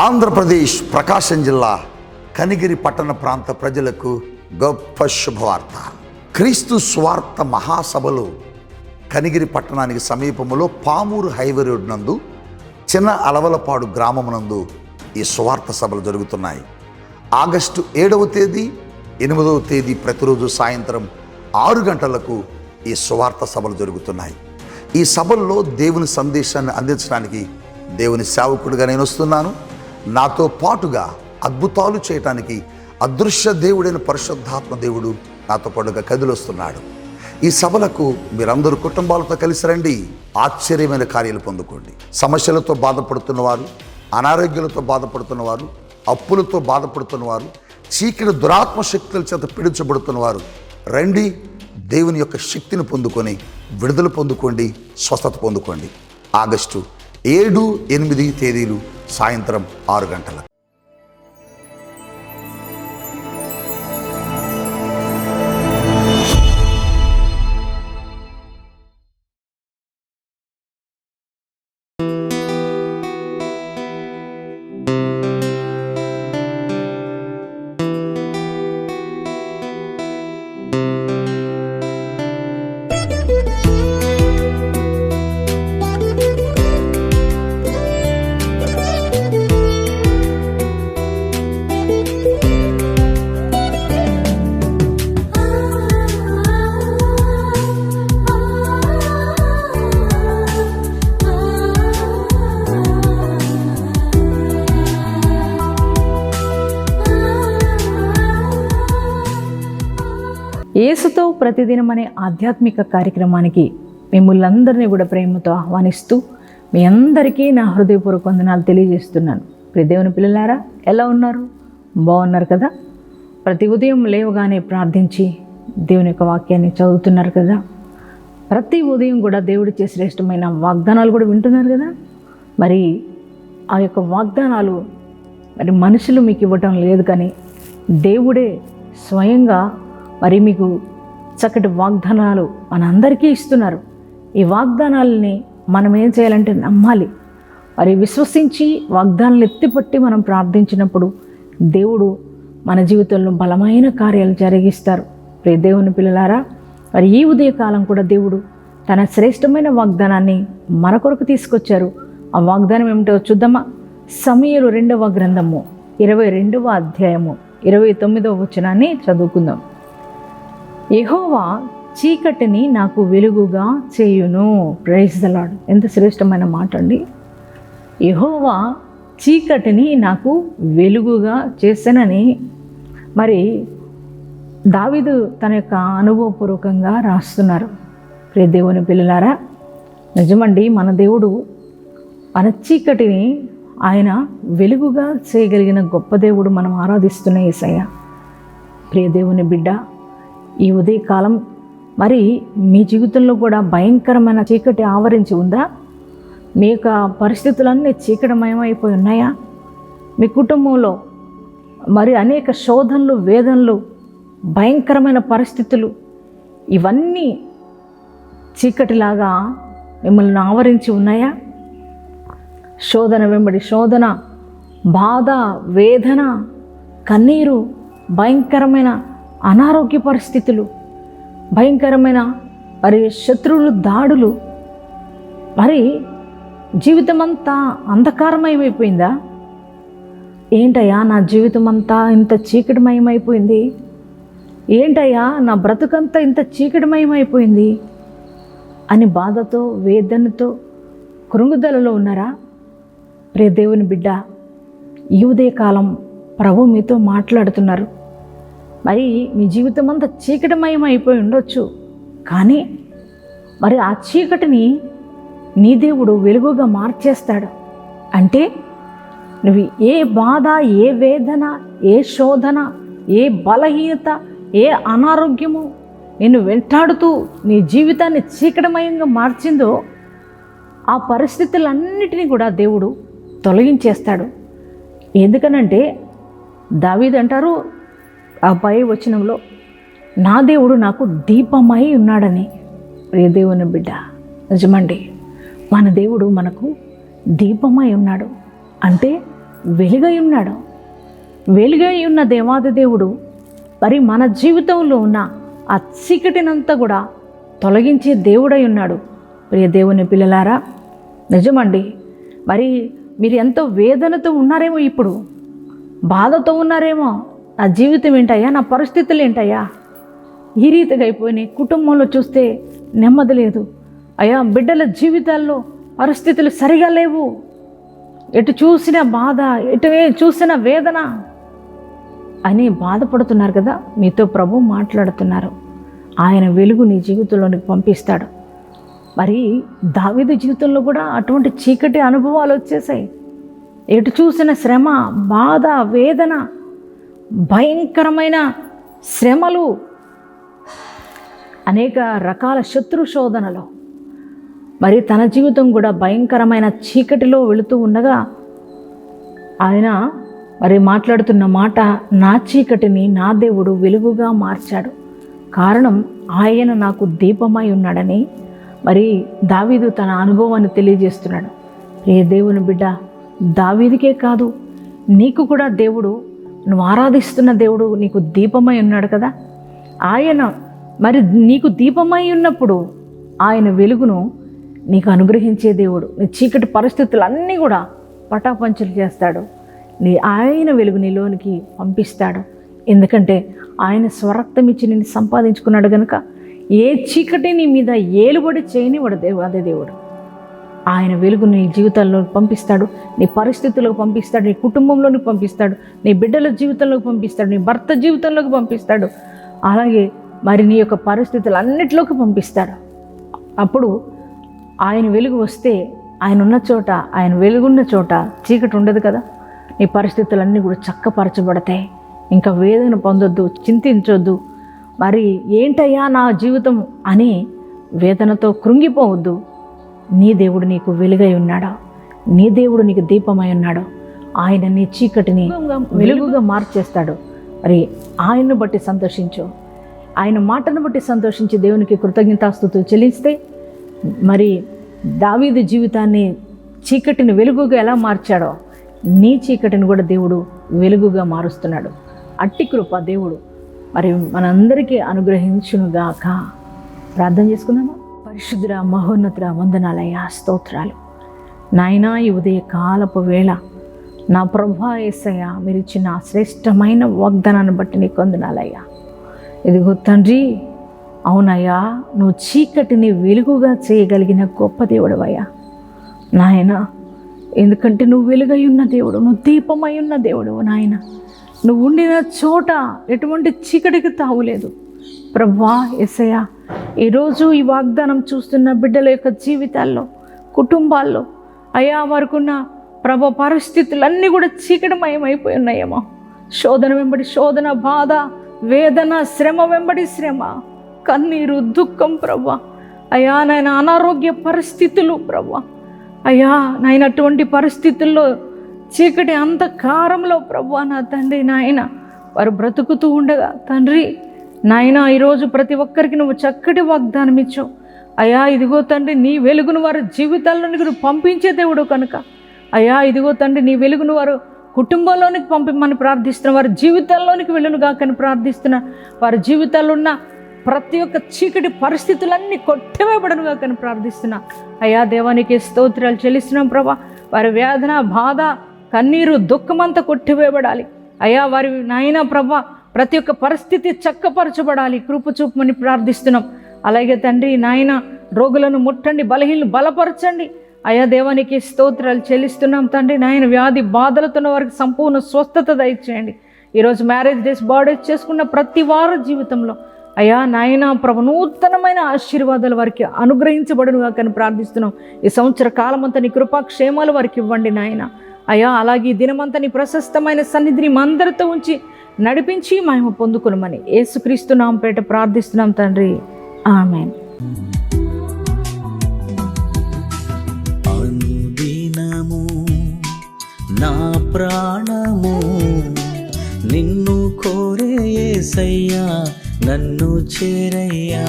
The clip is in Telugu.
ఆంధ్రప్రదేశ్ ప్రకాశం జిల్లా కనిగిరి పట్టణ ప్రాంత ప్రజలకు గొప్ప శుభవార్త. క్రీస్తు స్వార్థ మహాసభలు కనిగిరి పట్టణానికి సమీపంలో పామూరు హైవే రోడ్ నందు చిన్న అలవలపాడు గ్రామమునందు ఈ స్వార్థ సభలు జరుగుతున్నాయి. ఆగస్టు ఏడవ తేదీ ఎనిమిదవ తేదీ ప్రతిరోజు సాయంత్రం ఆరు గంటలకు ఈ స్వార్థ సభలు జరుగుతున్నాయి. ఈ సభల్లో దేవుని సందేశాన్ని అందించడానికి దేవుని సేవకుడిగా నేను వస్తున్నాను. నాతో పాటుగా అద్భుతాలు చేయటానికి అదృశ్య దేవుడైన పరిశుద్ధాత్మ దేవుడు నాతో పాటుగా కదిలొస్తున్నాడు. ఈ సభలకు మీరందరూ కుటుంబాలతో కలిసి రండి. ఆశ్చర్యమైన కార్యాలు పొందుకోండి. సమస్యలతో బాధపడుతున్న వారు అనారోగ్యాలతో బాధపడుతున్న వారు అప్పులతో బాధపడుతున్న వారు చీకటి దురాత్మ శక్తుల చేత పీడించబడుతున్న వారు రండి. దేవుని యొక్క శక్తిని పొందుకొని విడుదల పొందుకోండి స్వస్థత పొందుకోండి. ఆగస్టు ఏడు ఎనిమిది తేదీలు సాయంత్రం ఆరు గంటలకు. యేసుతో ప్రతిదినం అనే ఆధ్యాత్మిక కార్యక్రమానికి మిమ్మల్ని కూడా ప్రేమతో ఆహ్వానిస్తూ మీ అందరికీ నా హృదయపూర్వక వందనాలు తెలియజేస్తున్నాను. ప్రియ దేవుని పిల్లలారా ఎలా ఉన్నారు? బాగున్నారు కదా? ప్రతి ఉదయం లేవగానే ప్రార్థించి దేవుని యొక్క వాక్యాన్ని చదువుతున్నారు కదా? ప్రతి ఉదయం కూడా దేవుడు చేసే శ్రేష్టమైన వాగ్దానాలు కూడా వింటున్నారు కదా? మరి ఆ యొక్క వాగ్దానాలు మరి మనుషులు మీకు ఇవ్వటం లేదు కానీ దేవుడే స్వయంగా మరి మీకు చక్కటి వాగ్దానాలు మనందరికీ ఇస్తున్నారు. ఈ వాగ్దానాలని మనం ఏం చేయాలంటే నమ్మాలి. మరి విశ్వసించి వాగ్దానాలు ఎత్తిపట్టి మనం ప్రార్థించినప్పుడు దేవుడు మన జీవితంలో బలమైన కార్యాలు జరిగిస్తారు. ప్రే దేవుని పిల్లలారా మరి ఈ ఉదయకాలం కూడా దేవుడు తన శ్రేష్టమైన వాగ్దానాన్ని మన కొరకు తీసుకొచ్చారు. ఆ వాగ్దానం ఏమిటో చూద్దామా? సమయలు రెండవ గ్రంథము ఇరవై రెండవ అధ్యాయము ఇరవై తొమ్మిదవ వచనాన్ని చదువుకుందాం. యహోవా చీకటిని నాకు వెలుగుగా చేయును. ప్రైజ్ ఎంత శ్రేష్టమైన మాట అండి. యహోవా చీకటిని నాకు వెలుగుగా చేశానని మరి దావిదు తన యొక్క అనుభవపూర్వకంగా రాస్తున్నారు. ప్రియ దేవుని పిల్లలారా నిజమండి మన దేవుడు మన చీకటిని ఆయన వెలుగుగా చేయగలిగిన గొప్ప దేవుడు మనం ఆరాధిస్తున్న ఏసయ్య. ప్రియ దేవుని బిడ్డ ఈ ఉదయకాలం మరి మీ జీవితంలో కూడా భయంకరమైన చీకటి ఆవరించి ఉందా? మీ యొక్క పరిస్థితులన్నీ చీకటమయమైపోయి ఉన్నాయా? మీ కుటుంబంలో మరి అనేక శోధనలు వేదనలు భయంకరమైన పరిస్థితులు ఇవన్నీ చీకటిలాగా మిమ్మల్ని ఆవరించి ఉన్నాయా? శోధన వెంబడి శోధన బాధ వేదన కన్నీరు భయంకరమైన అనారోగ్య పరిస్థితులు భయంకరమైన మరి శత్రువులు దాడులు. మరి జీవితం అంతా అంధకారమయమైపోయిందా? ఏంటయ్యా నా జీవితం అంతా ఇంత చీకటిమయమైపోయింది? ఏంటయ్యా నా బ్రతుకంతా ఇంత చీకటిమయమైపోయింది? అని బాధతో వేదనతో కృంగుదలలో ఉన్నారా? ప్రియ దేవుని బిడ్డ ఈ ఉదయకాలం ప్రభు మీతో మాట్లాడుతున్నారు. మరి మీ జీవితం అంతా చీకటిమయం అయిపోయి ఉండొచ్చు. కానీ మరి ఆ చీకటిని నీ దేవుడు వెలుగుగా మార్చేస్తాడు. అంటే నువ్వు ఏ బాధ ఏ వేదన ఏ శోధన ఏ బలహీనత ఏ అనారోగ్యము నిన్ను వెంటాడుతూ నీ జీవితాన్ని చీకటమయంగా మార్చిందో ఆ పరిస్థితులన్నిటినీ కూడా దేవుడు తొలగించేస్తాడు. ఎందుకనంటే దావీదంటారు ఆ పై వచనంలో నా దేవుడు నాకు దీపమై ఉన్నాడని. ప్రియ దేవుని బిడ్డ నిజమండి మన దేవుడు మనకు దీపమై ఉన్నాడు. అంటే వెలుగై ఉన్నాడు. వెలుగై ఉన్న దేవాది దేవుడు మరి మన జీవితంలో ఉన్న ఆ చీకటినంతా కూడా తొలగించే దేవుడై ఉన్నాడు. ప్రియ దేవుని పిల్లలారా నిజమండి మరి మీరు ఎంతో వేదనతో ఉన్నారేమో ఇప్పుడు బాధతో ఉన్నారేమో నా జీవితం ఏంటయ్యా? నా పరిస్థితులు ఏంటయ్యా? ఈ రీతిగా అయిపోయినాయి కుటుంబంలో చూస్తే నెమ్మది లేదు. అయ్యా బిడ్డల జీవితాల్లో పరిస్థితులు సరిగా లేవు. ఎటు చూసిన బాధ ఎటు చూసిన వేదన అని బాధపడుతున్నారు కదా? మీతో ప్రభు మాట్లాడుతున్నారు. ఆయన వెలుగు నీ జీవితంలోనికి పంపిస్తాడు. మరి దావిద జీవితంలో కూడా అటువంటి చీకటి అనుభవాలు వచ్చేసాయి ఎటు చూసిన శ్రమ బాధ వేదన భయంకరమైన శ్రమలు అనేక రకాల శత్రు శోధనలు. మరి తన జీవితం కూడా భయంకరమైన చీకటిలో వెళుతూ ఉండగా ఆయన మరి మాట్లాడుతున్న మాట నా చీకటిని నా దేవుడు వెలుగుగా మార్చాడు. కారణం ఆయన నాకు దీపమై ఉన్నాడని మరి దావీదు తన అనుభవాన్ని తెలియజేస్తున్నాడు. ఏ దేవుని బిడ్డ దావీదికే కాదు నీకు కూడా దేవుడు నువ్వు ఆరాధిస్తున్న దేవుడు నీకు దీపమై ఉన్నాడు కదా. ఆయన మరి నీకు దీపమై ఉన్నప్పుడు ఆయన వెలుగును నీకు అనుగ్రహించే దేవుడు. నీ చీకటి పరిస్థితులన్నీ కూడా పటాపంచలు చేస్తాడు. నీ ఆయన వెలుగు నీలోనికి పంపిస్తాడు. ఎందుకంటే ఆయన స్వరక్తం ఇచ్చి నిన్ను సంపాదించుకున్నాడు కనుక ఏ చీకటి నీ మీద ఏలుబడి చేయనివాడు దేవు అదే దేవుడు. ఆయన వెలుగు నీ జీవితాల్లో పంపిస్తాడు నీ పరిస్థితులకు పంపిస్తాడు నీ కుటుంబంలోకి పంపిస్తాడు నీ బిడ్డల జీవితంలోకి పంపిస్తాడు నీ భర్త జీవితంలోకి పంపిస్తాడు. అలాగే మరి నీ యొక్క పరిస్థితులు అన్నిటిలోకి పంపిస్తాడు అప్పుడు ఆయన వెలుగు వస్తే ఆయన ఉన్న చోట ఆయన వెలుగున్న చోట చీకటి ఉండదు కదా. నీ పరిస్థితులన్నీ కూడా చక్కపరచబడతాయి. ఇంకా వేదన పొందొద్దు చింతించొద్దు. మరి ఏంటయ్యా నా జీవితం అని వేదనతో కృంగిపోవద్దు. నీ దేవుడు నీకు వెలుగై ఉన్నాడా? నీ దేవుడు నీకు దీపమై ఉన్నాడు? ఆయన నీ చీకటిని వెలుగుగా మార్చేస్తాడు. మరి ఆయన్ను బట్టి సంతోషించు. ఆయన మాటను బట్టి సంతోషించి దేవునికి కృతజ్ఞతాస్తుతులు చెల్లిస్తే మరి దావీదు జీవితాన్ని చీకటిని వెలుగుగా ఎలా మార్చాడో నీ చీకటిని కూడా దేవుడు వెలుగుగా మారుస్తున్నాడు. అట్టి కృప దేవుడు. మరి మనందరికీ అనుగ్రహించునుగాక. ప్రార్థన చేసుకుందామా? పరిశుద్ర మహోన్నతుల వందనాలయ స్తోత్రాలు. నాయనా ఈ ఉదయ కాలపు వేళ నా ప్రభా ఏసయ్య మీరు ఇచ్చిన శ్రేష్టమైన వాగ్దానాన్ని బట్టి నీకు వందనాలయ్యా. ఇదిగో తండ్రి అవునయ్యా నువ్వు చీకటిని వెలుగుగా చేయగలిగిన గొప్ప దేవుడవయ్యా. నాయన ఎందుకంటే నువ్వు వెలుగై ఉన్న దేవుడు నువ్వు దీపమై ఉన్న దేవుడు నాయన. నువ్వు ఉండిన చోట ఎటువంటి చీకటికి తావులేదు. ప్రభా ఎసయ ఈరోజు ఈ వాగ్దానం చూస్తున్న బిడ్డల యొక్క జీవితాల్లో కుటుంబాల్లో అయా వారికున్న ప్రభ పరిస్థితులన్నీ కూడా చీకటిమయం ఉన్నాయేమో. శోధన వెంబడి శోధన బాధ వేదన శ్రమ వెంబడి శ్రమ కన్నీరు దుఃఖం ప్రభా అయా నాయన అనారోగ్య పరిస్థితులు ప్రభా అయ్యా నాయన అటువంటి పరిస్థితుల్లో చీకటి అంధకారంలో ప్రభు నా తండ్రి నాయన వారు బ్రతుకుతూ ఉండగా తండ్రి నాయన ఈరోజు ప్రతి ఒక్కరికి నువ్వు చక్కటి వాగ్దానం ఇచ్చావు అయ్యా ఇదిగో తండ్రి నీ వెలుగును వారి జీవితాల్లోనికి నువ్వు పంపించే దేవుడు కనుక. అయ్యా ఇదిగో తండ్రి నీ వెలుగును వారు కుటుంబంలోనికి పంపమని ప్రార్థిస్తున్న వారి జీవితాల్లోనికి వెళ్ళును గాకని ప్రార్థిస్తున్న వారి జీవితాల్లో ఉన్న ప్రతి ఒక్క చీకటి పరిస్థితులన్నీ కొట్టివేయబడను గాకని ప్రార్థిస్తున్నా. అయ్యా దేవానికి స్తోత్రాలు చెల్లిస్తున్నాం ప్రభా. వారి వేదన బాధ కన్నీరు దుఃఖమంతా కొట్టివేయబడాలి. అయ్యా వారి నాయన ప్రభా ప్రతి ఒక్క పరిస్థితి చక్కపరచబడాలి. కృప చూపమని ప్రార్థిస్తున్నాం. అలాగే తండ్రి నాయన రోగులను ముట్టండి బలహీనలు బలపరచండి. అయా దేవానికి స్తోత్రాలు చెల్లిస్తున్నాం తండ్రి నాయన వ్యాధి బాధలతో ఉన్న వారికి సంపూర్ణ స్వస్థత దయచేయండి. ఈరోజు మ్యారేజ్ డేస్ బర్త్డేస్ చేసుకున్న ప్రతి వారు జీవితంలో అయా నాయన ప్రభు నూతనమైన ఆశీర్వాదాలు వారికి అనుగ్రహించబడును కానీ ప్రార్థిస్తున్నాం. ఈ సంవత్సర కాలమంతా నీ కృపాక్షేమాలు వారికి ఇవ్వండి నాయన. అయా అలాగే దినమంతా నీ ప్రశస్తమైన సన్నిధిని మందరితో అందరితో ఉంచి నడిపించి మేము పొందుకునమని యేసుక్రీస్తు నాంపేట ప్రార్థిస్తున్నాం తండ్రి. ఆమెన్. అనుదినము నా ప్రాణము నిన్ను కోరే యేసయ్యా నన్ను చేరయ్యా.